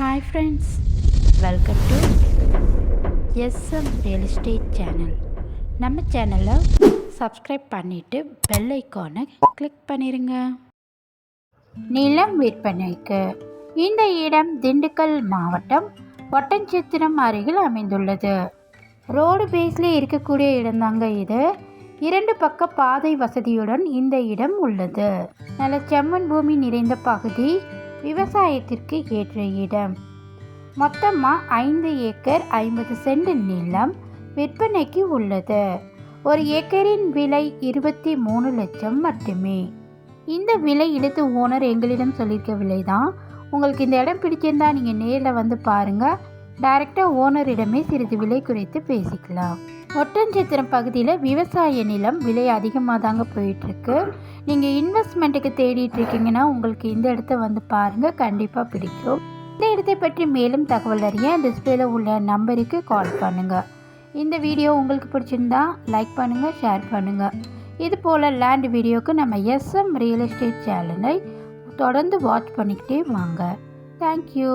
Hi friends welcome to SM real estate channel நம்ம சேனலை subscribe பண்ணிவிட்டு பெல் ஐக்கானை கிளிக் பண்ணிடுங்க நிலம் விற்பனைக்கு இந்த இடம் திண்டுக்கல் மாவட்டம் ஒட்டன்சத்திரம் அருகில் அமைந்துள்ளது. ரோடு பேஸில் இருக்கக்கூடிய இடம்தாங்க இது. இரண்டு பக்க பாதை வசதியுடன் இந்த இடம் உள்ளது. நல்ல செம்மண் பூமி நிறைந்த பகுதி. விவசாயத்திற்கு ஏற்ற இடம். மொத்தமாக ஐந்து ஏக்கர் ஐம்பது சென்ட் நிலம் விற்பனைக்கு உள்ளது. ஒரு ஏக்கரின் விலை இருபத்தி மூணு லட்சம் மட்டுமே. இந்த விலை இழுத்து ஓனர் எங்களிடம் சொல்லியிருக்க விலை தான் உங்களுக்கு இந்த இடம் பிடிச்சிருந்தா நீங்கள் நேரில் வந்து பாருங்கள் டைரெக்டாக ஓனரிடமே சிறிது விலை குறைத்து பேசிக்கலாம். ஒட்டஞ்சத்திரம் பகுதியில் விவசாய நிலம் விலை அதிகமாக தாங்க போயிட்டுருக்கு. நீங்கள் இன்வெஸ்ட்மெண்ட்டுக்கு தேடிட்டு இருக்கீங்கன்னா உங்களுக்கு இந்த இடத்த வந்து பாருங்கள் கண்டிப்பாக பிடிக்கும். இந்த இடத்தை பற்றி மேலும் தகவல் அறிய டிஸ்பிளேல உள்ள நம்பருக்கு கால் பண்ணுங்கள் இந்த வீடியோ உங்களுக்கு பிடிச்சிருந்தா லைக் பண்ணுங்கள் ஷேர் பண்ணுங்கள் இது போல் லேண்ட் வீடியோக்கு நம்ம எஸ்எம் ரியல் எஸ்டேட் சேனலை தொடர்ந்து வாட்ச் பண்ணிக்கிட்டே வாங்க. தேங்க்யூ